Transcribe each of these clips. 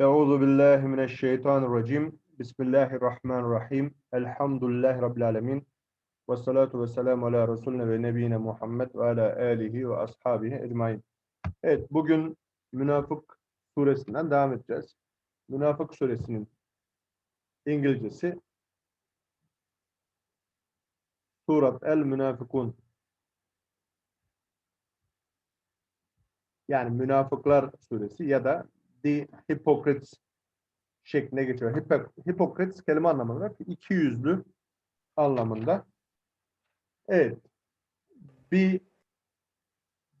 Euzu billahi mineşşeytanirracim. Bismillahirrahmanirrahim. Elhamdülillahi rabbil alamin. Ve salatu ve selamu ala Resulüne ve nebiyine Muhammed ve ala alihi ve ashabihi ecmaîn. Evet, bugün Münafık suresinden devam edeceğiz. Münafık suresinin İngilizcesi Surat el Münafıkun. Yani Münafıklar suresi ya da The Hypocrites şeklinde geçiyor. Hipok Hypocrites kelime anlamında iki yüzlü anlamında. Evet. Bir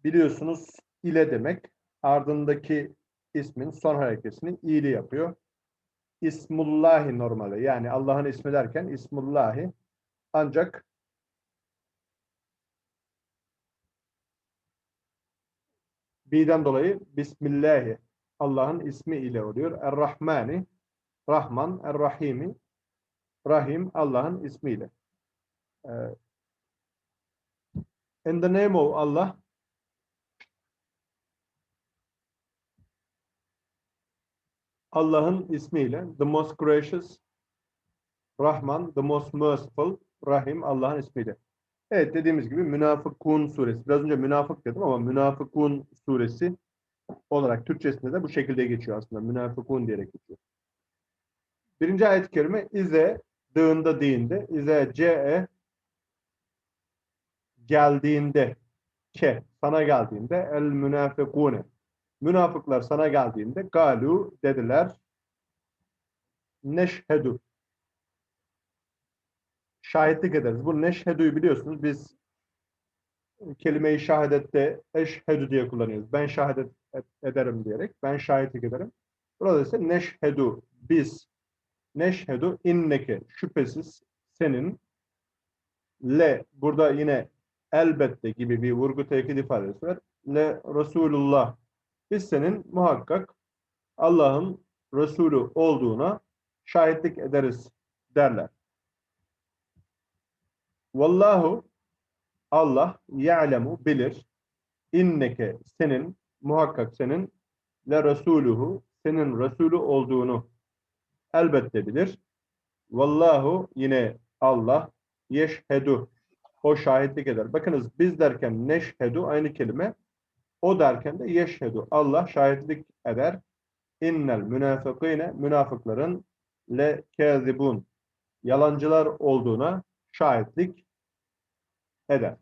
biliyorsunuz ile demek ardındaki ismin son harekesini iyili yapıyor. İsmullahi normali yani Allah'ın ismi derken İsmullahi ancak B'den dolayı Bismillahi Allah'ın ismi ile oluyor. Er-Rahmani Rahman, Er-Rahimi Rahim Allah'ın ismiyle. Ee, in the name of Allah Allah'ın ismiyle the most gracious Rahman, the most merciful Rahim Allah'ın ismiyle. Evet dediğimiz gibi Münafıkun suresi. Biraz önce münafık dedim ama Münafıkun suresi olarak Türkçesinde de bu şekilde geçiyor aslında. Münafıkun diyerek geçiyor. Birinci ayet-i kerime ize dığında değinde ize ce'e geldiğinde ke sana geldiğinde el münafıkune münafıklar sana geldiğinde galu dediler neşhedü şahitlik ederiz. Bu neşhedü'yü biliyorsunuz biz kelimeyi şahadette eşhedü diye kullanıyoruz. Ben şahadet ederim diyerek. Ben şahitlik ederim. Burada ise neşhedü biz neşhedü inneke şüphesiz senin le burada yine elbette gibi bir vurgu tekit ifadesi var. Le Resulullah biz senin muhakkak Allah'ın Resulü olduğuna şahitlik ederiz derler. Vallahu Allah ya'lemu bilir inneke senin muhakkak senin ve Resuluhu senin Resulü olduğunu elbette bilir. Vallahu yine Allah yeşhedu o şahitlik eder. Bakınız biz derken neşhedu aynı kelime. O derken de yeşhedu. Allah şahitlik eder. İnnel münafıkine münafıkların le kezibun yalancılar olduğuna şahitlik eder.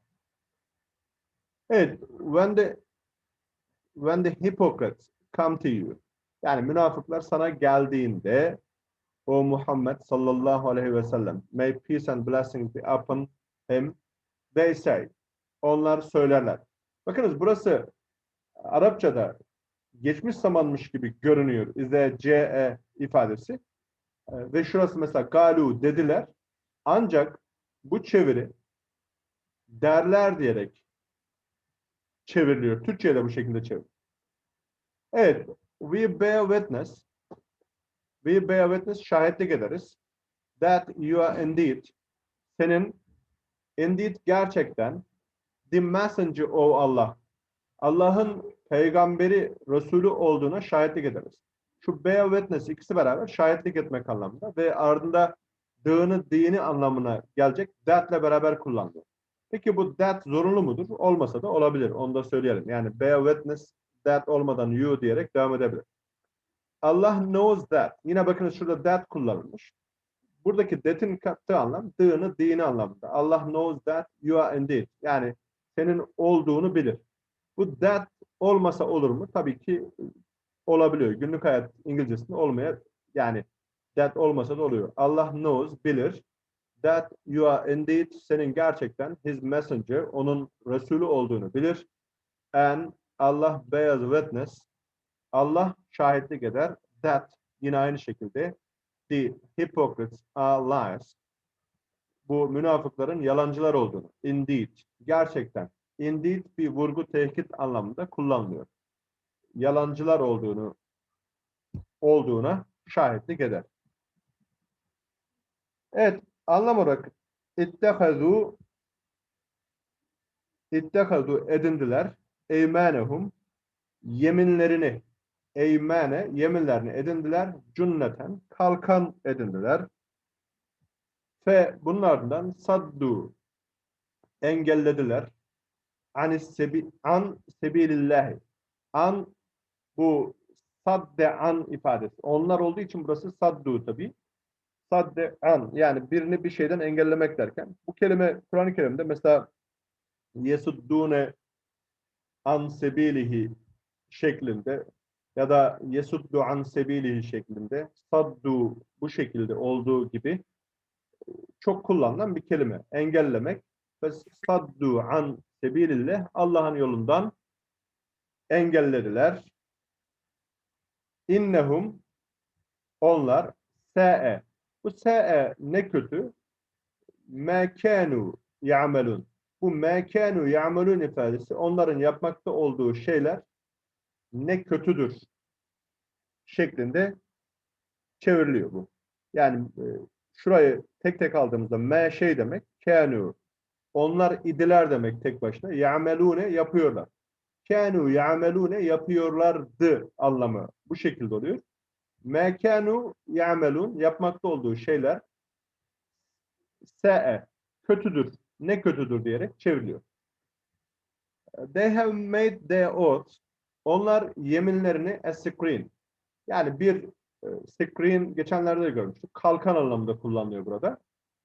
Evet, when the when the hypocrites come to you yani münafıklar sana geldiğinde o Muhammed sallallahu aleyhi ve sellem may peace and blessings be upon him they say onlar söylerler. Bakınız burası Arapçada geçmiş zamanmış gibi görünüyor. İze ce ifadesi. Ee, ve şurası mesela galu dediler. Ancak bu çeviri derler diyerek çevriliyor. Türkçe'ye de bu şekilde çevir. Evet. We bear witness. We bear witness şahitlik ederiz. That you are indeed senin indeed gerçekten the messenger of Allah. Allah'ın peygamberi, Resulü olduğuna şahitlik ederiz. Şu bear witness ikisi beraber şahitlik etmek anlamında ve ardında dığını, dini anlamına gelecek that'le beraber kullanılıyor. Peki bu that zorunlu mudur? Olmasa da olabilir. Onu da söyleyelim. Yani bear witness that olmadan you diyerek devam edebilir. Allah knows that. Yine bakınız şurada that kullanılmış. Buradaki that'in kattığı anlam dığını, dini anlamında. Allah knows that you are indeed. Yani senin olduğunu bilir. Bu that olmasa olur mu? Tabii ki olabiliyor. Günlük hayat İngilizcesinde olmaya yani that olmasa da oluyor. Allah knows, bilir that you are indeed senin gerçekten his messenger, onun Resulü olduğunu bilir. And Allah bears witness, Allah şahitlik eder that yine aynı şekilde the hypocrites are liars. Bu münafıkların yalancılar olduğunu. Indeed, gerçekten. Indeed bir vurgu tehkit anlamında kullanılıyor. Yalancılar olduğunu olduğuna şahitlik eder. Evet, anlam olarak ittehazu ittehazu edindiler eymanehum yeminlerini eymane yeminlerini edindiler. Cünneten kalkan edindiler. Fe bunun ardından saddu engellediler. Anis sebi, an sebilillahi. An bu sadde an ifadesi. Onlar olduğu için burası saddu tabi. Sadde an yani birini bir şeyden engellemek derken bu kelime Kur'an-ı Kerim'de mesela yesuddune an sebilihi şeklinde ya da yesuddu an sebilihi şeklinde saddu bu şekilde olduğu gibi çok kullanılan bir kelime. Engellemek ve saddu an sebilillah Allah'ın yolundan engellediler. İnnehum onlar se'e bu se'e ne kötü mekanu ya'melun bu mekanu ya'melun ifadesi onların yapmakta olduğu şeyler ne kötüdür şeklinde çevriliyor bu. Yani e, şurayı tek tek aldığımızda me şey demek kanu onlar idiler demek tek başına. Ya'melune yapıyorlar. Kanu ya'melune yapıyorlardı anlamı bu şekilde oluyor. Mekanu ya'melun yapmakta olduğu şeyler se'e kötüdür. Ne kötüdür diyerek çevriliyor. They have made their oath. Onlar yeminlerini a screen. Yani bir e, screen geçenlerde de görmüştük. Kalkan anlamında kullanılıyor burada.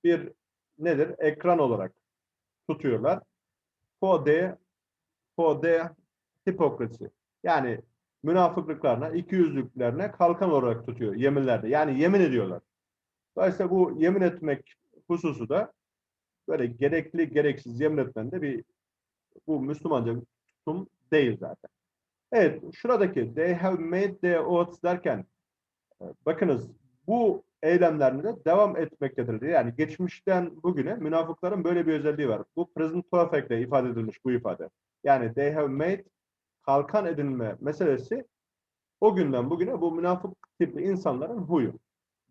Bir nedir? Ekran olarak tutuyorlar. For the for the hypocrisy. Yani münafıklıklarına, ikiyüzlülüklerine kalkan olarak tutuyor yeminlerde. Yani yemin ediyorlar. Dolayısıyla bu yemin etmek hususu da böyle gerekli gereksiz yemin etmenin de bir bu Müslümanca tutum değil zaten. Evet, şuradaki they have made their oaths derken e, bakınız bu eylemlerine de devam etmektedir diye. Yani geçmişten bugüne münafıkların böyle bir özelliği var. Bu present perfect ile ifade edilmiş bu ifade. Yani they have made kalkan edinme meselesi o günden bugüne bu münafık tipli insanların huyu.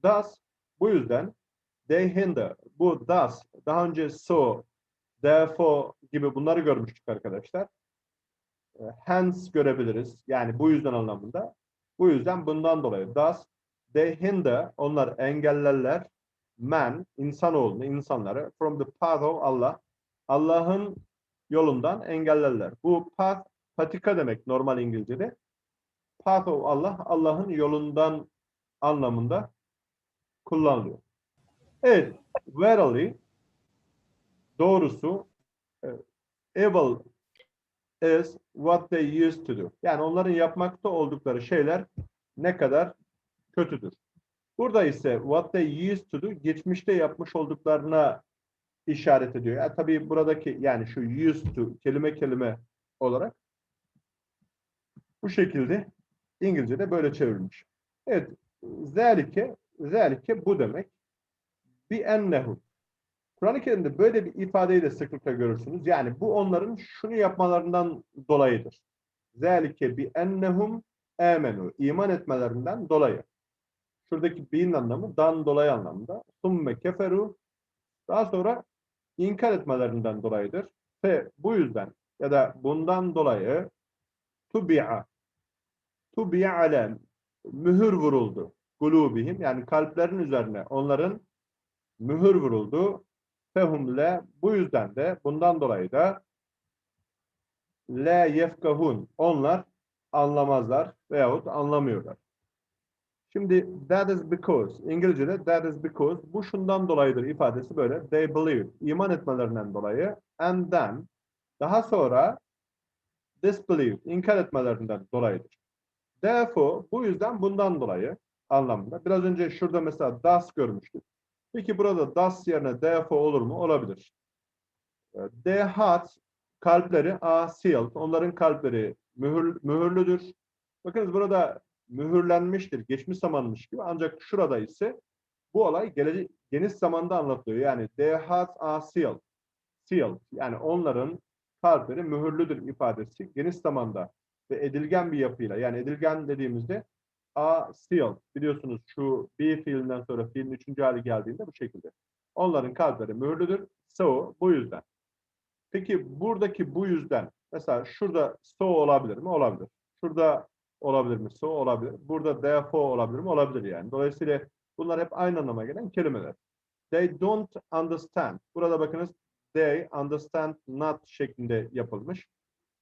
Thus, bu yüzden they hinder, bu thus, daha önce so, therefore gibi bunları görmüştük arkadaşlar. E, Hence görebiliriz. Yani bu yüzden anlamında. Bu yüzden bundan dolayı. Thus, they hinder, onlar engellerler man, insanoğlunu, insanları from the path of Allah. Allah'ın yolundan engellerler. Bu path, patika demek normal İngilizce'de. Path of Allah, Allah'ın yolundan anlamında kullanılıyor. Evet, verily, doğrusu, e, evil is what they used to do. Yani onların yapmakta oldukları şeyler ne kadar kötüdür. Burada ise what they used to do geçmişte yapmış olduklarına işaret ediyor. Yani tabii buradaki yani şu used to kelime kelime olarak bu şekilde İngilizce'de böyle çevrilmiş. Evet. Zelike, zelike bu demek. Bi ennehu. Kur'an-ı Kerim'de böyle bir ifadeyi de sıklıkla görürsünüz. Yani bu onların şunu yapmalarından dolayıdır. Zelike bi ennehum amenu. İman etmelerinden dolayı. Şuradaki bi'nin anlamı dan dolayı anlamında. Summe keferu. Daha sonra inkar etmelerinden dolayıdır. Ve bu yüzden ya da bundan dolayı tubi'a tubi'a alem mühür vuruldu. Kulubihim yani kalplerin üzerine onların mühür vuruldu. Fehumle bu yüzden de bundan dolayı da la yefkahun onlar anlamazlar veyahut anlamıyorlar. Şimdi that is because İngilizce'de that is because bu şundan dolayıdır ifadesi böyle. They believe iman etmelerinden dolayı and then daha sonra disbelieve inkar etmelerinden dolayıdır. Therefore bu yüzden bundan dolayı anlamında. Biraz önce şurada mesela das görmüştük. Peki burada das yerine therefore olur mu? Olabilir. Their hearts kalpleri are sealed. Onların kalpleri mühür, mühürlüdür. Bakınız burada mühürlenmiştir, geçmiş zamanmış gibi. Ancak şurada ise bu olay gelecek, geniş zamanda anlatılıyor. Yani their hearts are sealed. Sealed. Yani onların kalpleri mühürlüdür ifadesi geniş zamanda ve edilgen bir yapıyla. Yani edilgen dediğimizde a sealed. Biliyorsunuz şu be fiilinden sonra fiilin üçüncü hali geldiğinde bu şekilde. Onların kalpleri mühürlüdür. So bu yüzden. Peki buradaki bu yüzden mesela şurada so olabilir mi? Olabilir. Şurada olabilir mi? So olabilir. Burada therefore olabilir mi? Olabilir yani. Dolayısıyla bunlar hep aynı anlama gelen kelimeler. They don't understand. Burada bakınız they understand not şeklinde yapılmış.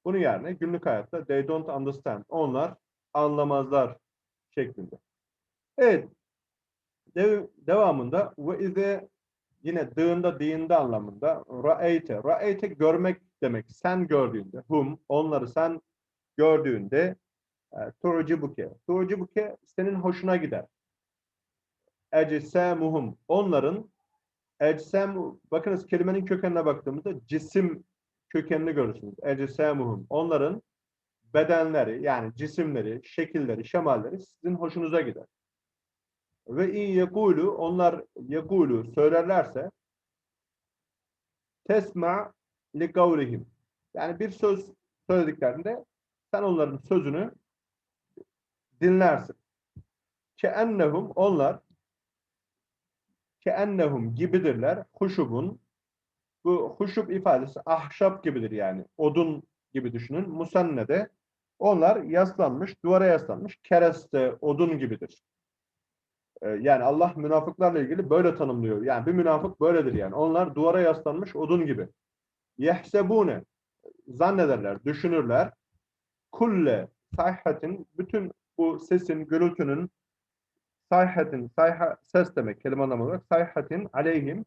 Bunun yerine günlük hayatta they don't understand. Onlar anlamazlar şeklinde. Evet. Dev, devamında ve ize yine dığında dinde anlamında ra'eyte. Ra'eyte görmek demek. Sen gördüğünde. Hum. Onları sen gördüğünde e, tu'cibuke. Tu'cibuke senin hoşuna gider. Ecsemuhum. Onların Eczem, bakınız kelimenin kökenine baktığımızda cisim kökenini görürsünüz. Ecsemuhum. Onların bedenleri yani cisimleri, şekilleri, şemalleri sizin hoşunuza gider. Ve in yekulu onlar yekulu söylerlerse tesma li kavlihim. Yani bir söz söylediklerinde sen onların sözünü dinlersin. Ke ennehum onlar ke ennehum gibidirler. Huşubun bu huşub ifadesi ahşap gibidir yani. Odun gibi düşünün. Musannede onlar yaslanmış, duvara yaslanmış kereste, odun gibidir. Ee, yani Allah münafıklarla ilgili böyle tanımlıyor. Yani bir münafık böyledir yani. Onlar duvara yaslanmış odun gibi. Yehsebune zannederler, düşünürler. Kulle sayhatin bütün bu sesin, gürültünün sayhatin, sayha, ses demek kelime anlamı olarak sayhatin aleyhim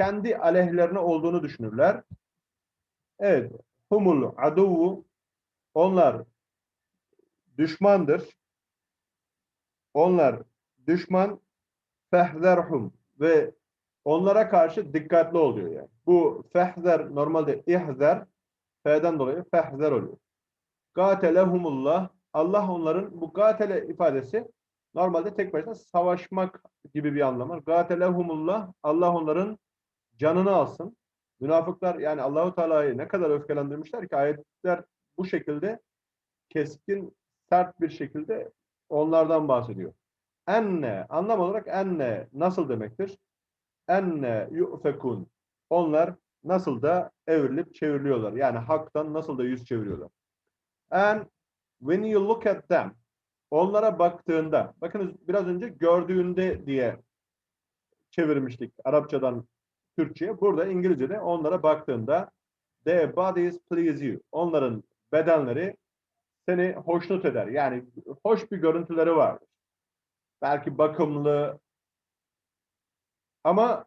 kendi aleyhlerine olduğunu düşünürler. Evet. Humul aduvu onlar düşmandır. Onlar düşman fehzerhum ve onlara karşı dikkatli oluyor yani. Bu fehzer normalde ihzer f'den dolayı fehzer oluyor. Gatelehumullah Allah onların bu gatele ifadesi normalde tek başına savaşmak gibi bir anlam var. Gatelehumullah Allah onların canını alsın. Münafıklar yani Allahu Teala'yı ne kadar öfkelendirmişler ki ayetler bu şekilde keskin, sert bir şekilde onlardan bahsediyor. Enne, anlam olarak enne nasıl demektir? Enne yu'fekun. Onlar nasıl da evrilip çevriliyorlar. Yani haktan nasıl da yüz çeviriyorlar. And when you look at them, onlara baktığında, bakınız biraz önce gördüğünde diye çevirmiştik Arapçadan Türkçe'ye. Burada İngilizce'de onlara baktığında their bodies please you. Onların bedenleri seni hoşnut eder. Yani hoş bir görüntüleri vardır. Belki bakımlı ama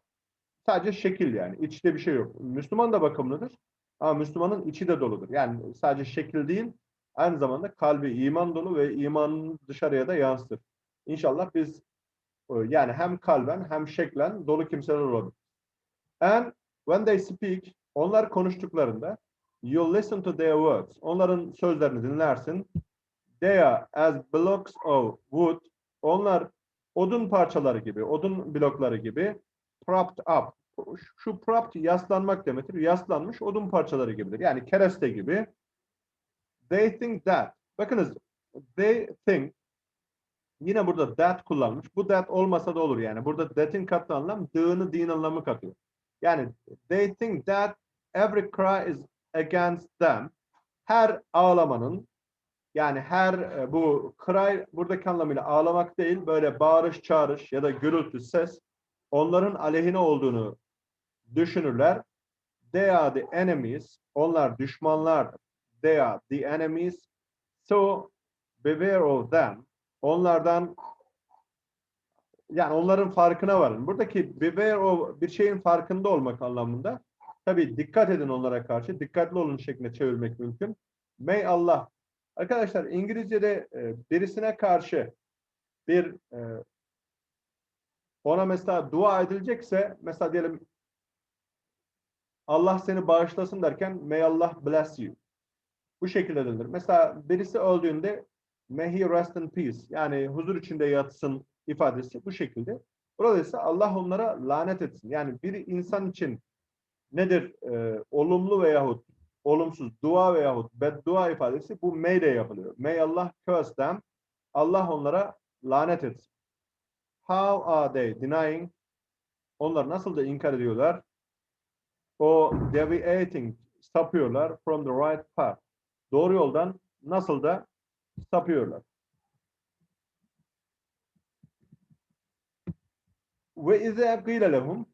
sadece şekil yani. İçte bir şey yok. Müslüman da bakımlıdır. Ama Müslümanın içi de doludur. Yani sadece şekil değil, aynı zamanda kalbi iman dolu ve imanını dışarıya da yansıtır. İnşallah biz e, yani hem kalben hem şeklen dolu kimseler olabilir. And when they speak, onlar konuştuklarında you listen to their words. Onların sözlerini dinlersin. They are as blocks of wood. Onlar odun parçaları gibi, odun blokları gibi propped up. Şu propped yaslanmak demektir. Yaslanmış odun parçaları gibidir. Yani kereste gibi. They think that. Bakınız they think yine burada that kullanmış. Bu that olmasa da olur yani. Burada that'in kattığı anlam dığını din anlamı katıyor. Yani they think that every cry is against them. Her ağlamanın yani her e, bu cry buradaki anlamıyla ağlamak değil böyle bağırış çağırış ya da gürültü ses onların aleyhine olduğunu düşünürler. They are the enemies. Onlar düşmanlardır. They are the enemies. So beware of them. Onlardan yani onların farkına varın. Buradaki beware of bir şeyin farkında olmak anlamında tabii dikkat edin onlara karşı. Dikkatli olun şeklinde çevirmek mümkün. May Allah. Arkadaşlar İngilizce'de e, birisine karşı bir e, ona mesela dua edilecekse mesela diyelim Allah seni bağışlasın derken may Allah bless you. Bu şekilde denilir. Mesela birisi öldüğünde may he rest in peace. Yani huzur içinde yatsın ifadesi bu şekilde. Burada ise Allah onlara lanet etsin. Yani bir insan için nedir? Ee, olumlu veyahut olumsuz dua veyahut beddua ifadesi bu may ile yapılıyor. May Allah curse them. Allah onlara lanet etsin. How are they denying? Onlar nasıl da inkar ediyorlar? O deviating sapıyorlar from the right path. Doğru yoldan nasıl da sapıyorlar. Ve izâ gîle lehum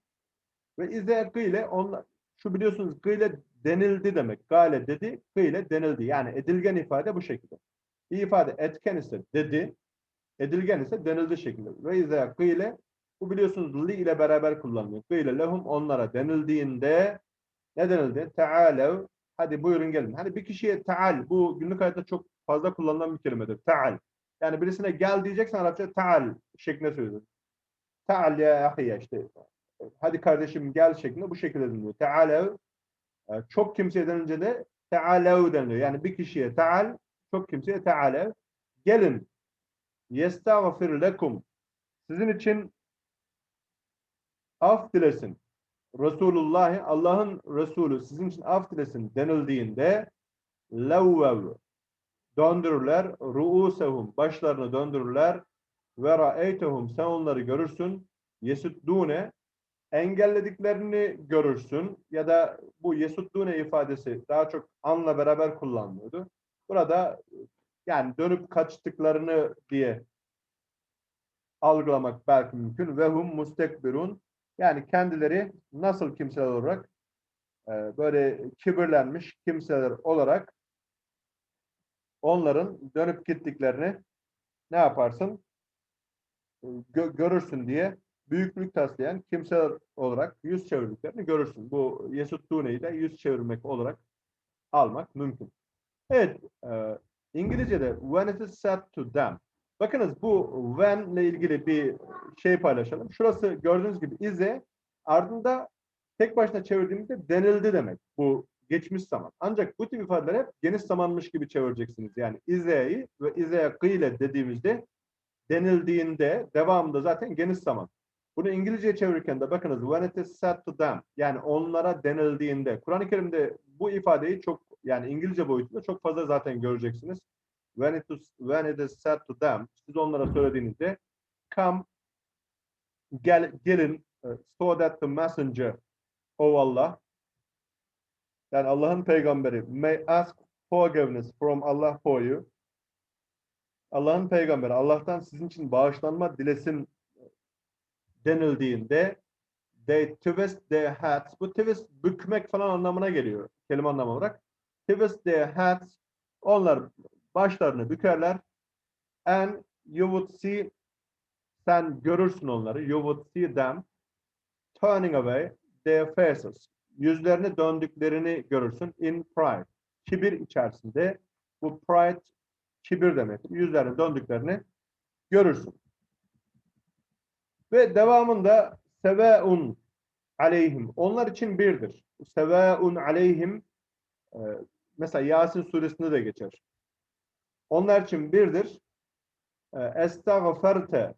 ve izâ gîle onlar şu biliyorsunuz gîle denildi demek. Gale dedi, gîle denildi. Yani edilgen ifade bu şekilde. Bir ifade etken ise dedi, edilgen ise denildi şekilde. Ve izâ gîle bu biliyorsunuz li ile beraber kullanılıyor. Gîle lehum onlara denildiğinde ne denildi? Teâlev hadi buyurun gelin. Hani bir kişiye taal bu günlük hayatta çok fazla kullanılan bir kelimedir. Taal. Yani birisine gel diyeceksen Arapça taal şeklinde söylüyor. Taal ya ahiye işte. Hadi kardeşim gel şeklinde bu şekilde deniliyor. Tealev e, çok kimseye denince de tealev deniliyor. Yani bir kişiye taal, çok kimseye tealev. Gelin. Yestağfir lekum. Sizin için af dilesin. Resulullah Allah'ın Resulü sizin için af dilesin denildiğinde levvev döndürürler ruusehum başlarını döndürürler ve ra'eytehum sen onları görürsün yesuddune engellediklerini görürsün ya da bu yesuddune ifadesi daha çok anla beraber kullanılıyordu. Burada yani dönüp kaçtıklarını diye algılamak belki mümkün. Ve hum mustekbirun yani kendileri nasıl kimseler olarak e, böyle kibirlenmiş kimseler olarak onların dönüp gittiklerini ne yaparsın? Gö görürsün diye büyüklük taslayan kimseler olarak yüz çevirdiklerini görürsün. Bu Yesut Tune'yi de yüz çevirmek olarak almak mümkün. Evet, e, İngilizce'de when it is said to them. Bakınız bu when ile ilgili bir şey paylaşalım. Şurası gördüğünüz gibi ize ardında tek başına çevirdiğimizde denildi demek. Bu geçmiş zaman. Ancak bu tip ifadeler hep geniş zamanmış gibi çevireceksiniz. Yani ize'yi ve ize'ye kıyle dediğimizde denildiğinde devamında zaten geniş zaman. Bunu İngilizceye çevirirken de bakınız when it is said to them yani onlara denildiğinde Kur'an-ı Kerim'de bu ifadeyi çok yani İngilizce boyutunda çok fazla zaten göreceksiniz. When it is, when it is said to them siz onlara söylediğinizde come gel, gelin uh, so that the messenger of Allah yani Allah'ın peygamberi may ask forgiveness from Allah for you Allah'ın peygamberi Allah'tan sizin için bağışlanma dilesin denildiğinde they twist their hats. Bu twist bükmek falan anlamına geliyor. Kelime anlamı olarak. Twist their hats. Onlar başlarını bükerler. And you would see sen görürsün onları. You would see them turning away their faces. Yüzlerini döndüklerini görürsün. In pride. Kibir içerisinde. Bu pride kibir demektir. Yüzlerini döndüklerini görürsün. Ve devamında seveun aleyhim. Onlar için birdir. Seveun aleyhim e, mesela Yasin suresinde de geçer. Onlar için birdir. E, estağferte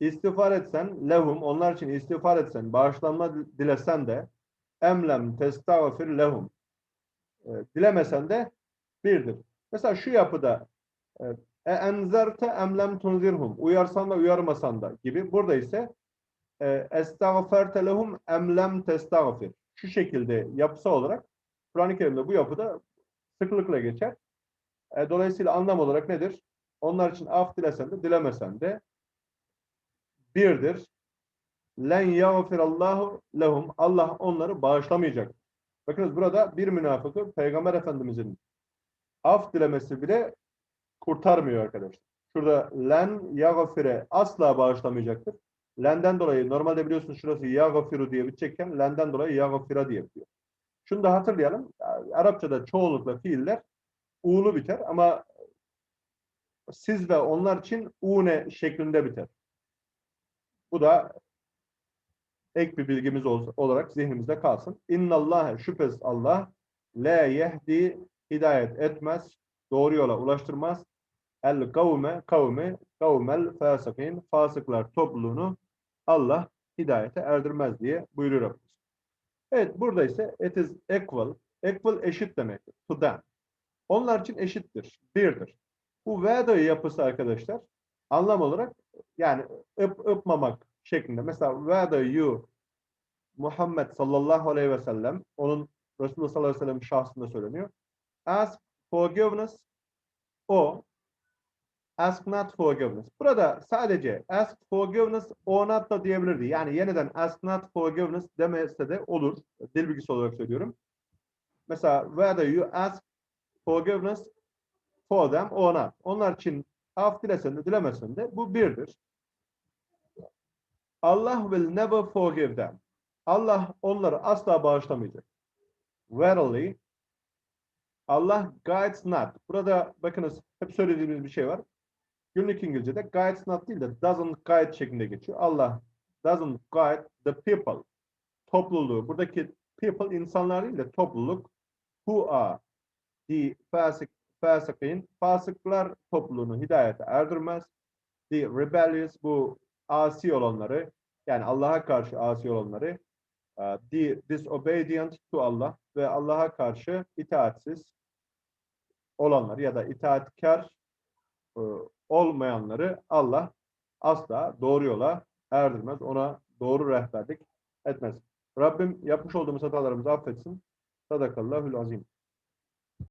istiğfar etsen lehum onlar için istiğfar etsen bağışlanma dilesen de emlem testağfir lehum e, dilemesen de birdir. Mesela şu yapıda e enzerte emlem tunzirhum. Uyarsan da uyarmasan da gibi. Burada ise e, estağferte lehum emlem testağfir. Şu şekilde yapısı olarak Kur'an-ı Kerim'de bu yapıda sıklıkla geçer. E, dolayısıyla anlam olarak nedir? Onlar için af dilesen de dilemesen de birdir. Len yağfirallahu lehum. Allah onları bağışlamayacak. Bakınız burada bir münafıkı Peygamber Efendimizin af dilemesi bile kurtarmıyor arkadaşlar. Şurada len yagfire asla bağışlamayacaktır. Lenden dolayı normalde biliyorsunuz şurası yagfiru diye bitecekken lenden dolayı yagfira diye bitiyor. Şunu da hatırlayalım. Arapçada çoğunlukla fiiller u'lu biter ama siz ve onlar için une şeklinde biter. Bu da ek bir bilgimiz olarak zihnimizde kalsın. İnnallâhe şüphesiz Allah la yehdi hidayet etmez, doğru yola ulaştırmaz. El kavme kavme kavmel fasıkin fasıklar topluluğunu Allah hidayete erdirmez diye buyuruyor Rabbimiz. Evet burada ise it is equal. Equal eşit demektir. To them. Onlar için eşittir. Birdir. Bu veda yapısı arkadaşlar anlam olarak yani öp, öpmamak şeklinde. Mesela veda you Muhammed sallallahu aleyhi ve sellem onun Resulullah sallallahu aleyhi ve sellem şahsında söyleniyor. Ask forgiveness o ask not forgiveness. Burada sadece ask forgiveness or not da diyebilirdi. Yani yeniden ask not forgiveness demese de olur. Dil bilgisi olarak söylüyorum. Mesela whether you ask forgiveness for them or not. Onlar için af dilesen de dilemesen de bu birdir. Allah will never forgive them. Allah onları asla bağışlamayacak. Verily Allah guides not. Burada bakınız hep söylediğimiz bir şey var. Günlük İngilizce'de guides not değil de doesn't guide şeklinde geçiyor. Allah doesn't guide the people. Topluluğu. Buradaki people insanlar değil de topluluk who are the fasık, fasıkın, fasıklar topluluğunu hidayete erdirmez. The rebellious bu asi olanları yani Allah'a karşı asi olanları uh, the disobedient to Allah ve Allah'a karşı itaatsiz olanlar ya da itaatkar e, olmayanları Allah asla doğru yola erdirmez. Ona doğru rehberlik etmez. Rabbim yapmış olduğumuz hatalarımızı affetsin. Sadakallahül azim.